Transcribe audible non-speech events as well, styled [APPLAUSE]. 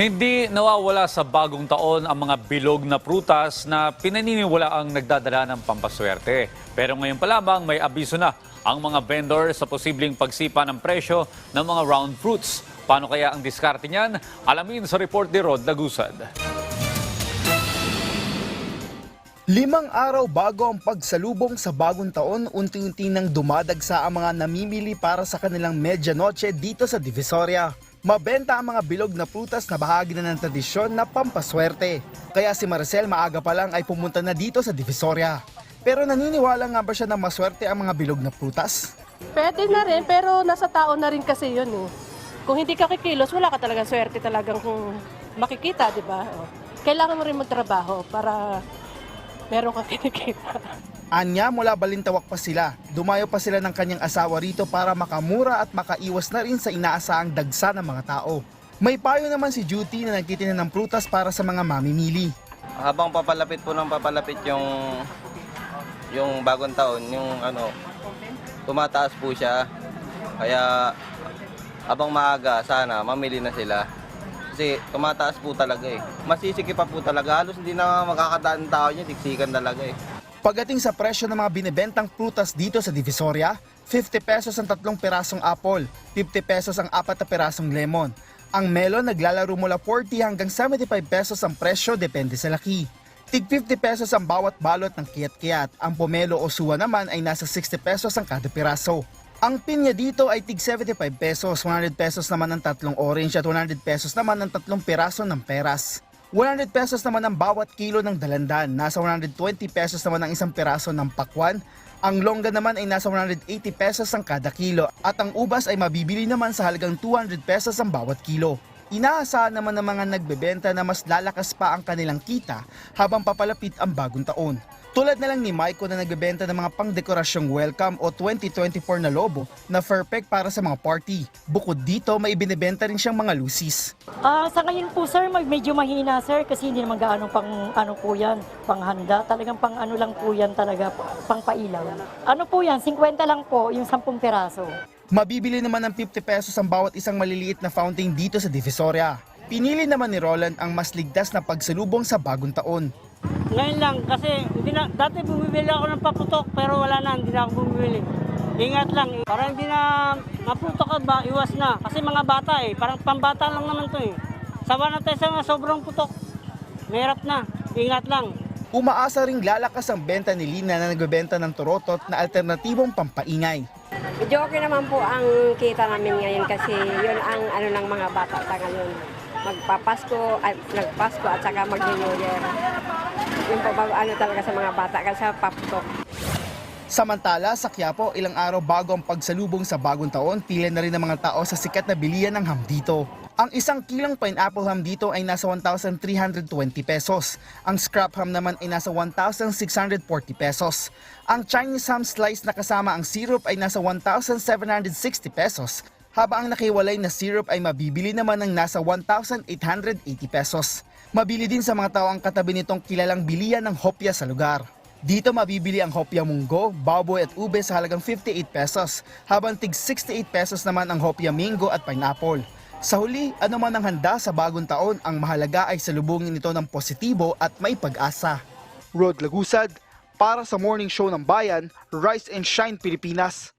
Hindi nawawala sa bagong taon ang mga bilog na prutas na pinaniniwala ang nagdadala ng pampaswerte. Pero ngayon pa lamang may abiso na ang mga vendor sa posibleng pagsipa ng presyo ng mga round fruits. Paano kaya ang diskarte niyan? Alamin sa report ni Rod Lagusad. Limang araw bago ang pagsalubong sa bagong taon, unti-unti nang dumadagsa ang mga namimili para sa kanilang medianoche dito sa Divisoria. Mabenta ang mga bilog na prutas na bahagi na ng tradisyon na pampaswerte. Kaya si Marcel maaga pa lang ay pumunta na dito sa Divisoria. Pero naniniwala nga ba siya na maswerte ang mga bilog na prutas? Pwede na rin, pero nasa tao na rin kasi yun eh. Kung hindi ka kikilos, wala ka talagang swerte talagang kung makikita, di ba? O. Kailangan mo rin magtrabaho para meron kang kinikita. [LAUGHS] Anya mula Balintawak pa sila. Dumayo pa sila ng kanyang asawa rito para makamura at makaiwas na rin sa inaasahang dagsa ng mga tao. May payo naman si Juty na nagtitinda ng prutas para sa mga mamimili. habang papalapit po ng papalapit yung yung bagong taon, yung ano, tumataas po siya. Kaya habang maaga, sana mamili na sila. Kasi tumataas po talaga eh. Masisiki pa po talaga. Halos hindi na makakadaan tao niya, diksikan talaga eh. Pagdating sa presyo ng mga binibentang prutas dito sa Divisoria, 50 pesos ang tatlong pirasong apple, 50 pesos ang apat na pirasong lemon. Ang melon naglalaro mula 40 hanggang 75 pesos ang presyo depende sa laki. Tig 50 pesos ang bawat balot ng kiyat-kiyat. Ang pomelo o suwa naman ay nasa 60 pesos ang kada piraso. Ang pinya dito ay tig 75 pesos, 100 pesos naman ang tatlong orange at 100 pesos naman ang tatlong piraso ng peras. 100 pesos naman ang bawat kilo ng dalandan, nasa 120 pesos naman ang isang piraso ng pakwan, ang longga naman ay nasa 180 pesos ang kada kilo. At ang ubas ay mabibili naman sa halagang 200 pesos ang bawat kilo. Inaasahan naman ng mga nagbebenta na mas lalakas pa ang kanilang kita habang papalapit ang bagong taon. Tulad na lang ni Maiko na nagbebenta ng mga pangdekorasyong welcome o 2024 na lobo na perfect para sa mga party. Bukod dito, may ibinebenta rin siyang mga lusis. Ah, sa ngayon po sir, medyo mahina sir kasi hindi naman gaano pang ano po yan, panghanda. Talagang pang ano lang po yan talaga, pang pailaw. Ano po yan, 50 lang po yung 10 peraso. Mabibili naman ng 50 pesos ang bawat isang maliliit na fountain dito sa Divisoria. Pinili naman ni Roland ang mas ligtas na pagsalubong sa bagong taon. Ngayon lang kasi hindi na, dati bumibili ako ng paputok pero wala na, hindi na ako bumibili. Ingat lang, para hindi na maputok ka ba, iwas na. Kasi mga bata eh, parang pambata lang naman to eh. Sawa na tayo sa mga sobrang putok. Mahirap na, ingat lang. Umaasa ring lalakas ang benta ni Lina na nagbebenta ng turotot na alternatibong pampaingay. Medyo okay naman po ang kita namin ngayon kasi yun ang ano ng mga bata sa ngayon. Magpapasko at nagpasko at saka mag-New Year. Yun po bago ano talaga sa mga bata kasi sa paputok. Samantala, sa Quiapo, ilang araw bago ang pagsalubong sa bagong taon, pila na rin ang mga tao sa sikat na bilihan ng ham dito. Ang isang kilong pineapple ham dito ay nasa 1,320 pesos. Ang scrap ham naman ay nasa 1,640 pesos. Ang Chinese ham slice na kasama ang syrup ay nasa 1,760 pesos. Habang ang nakiwalay na syrup ay mabibili naman ng nasa 1,880 pesos. Mabili din sa mga tao ang katabi nitong kilalang bilihan ng hopya sa lugar. Dito mabibili ang hopya munggo, baboy at ube sa halagang 58 pesos, habang tig 68 pesos naman ang hopya mango at pineapple. Sa huli, ano man ang handa sa bagong taon, ang mahalaga ay salubungin ito ng positibo at may pag-asa. Rod Lagusad, para sa Morning Show ng Bayan, Rise and Shine Pilipinas.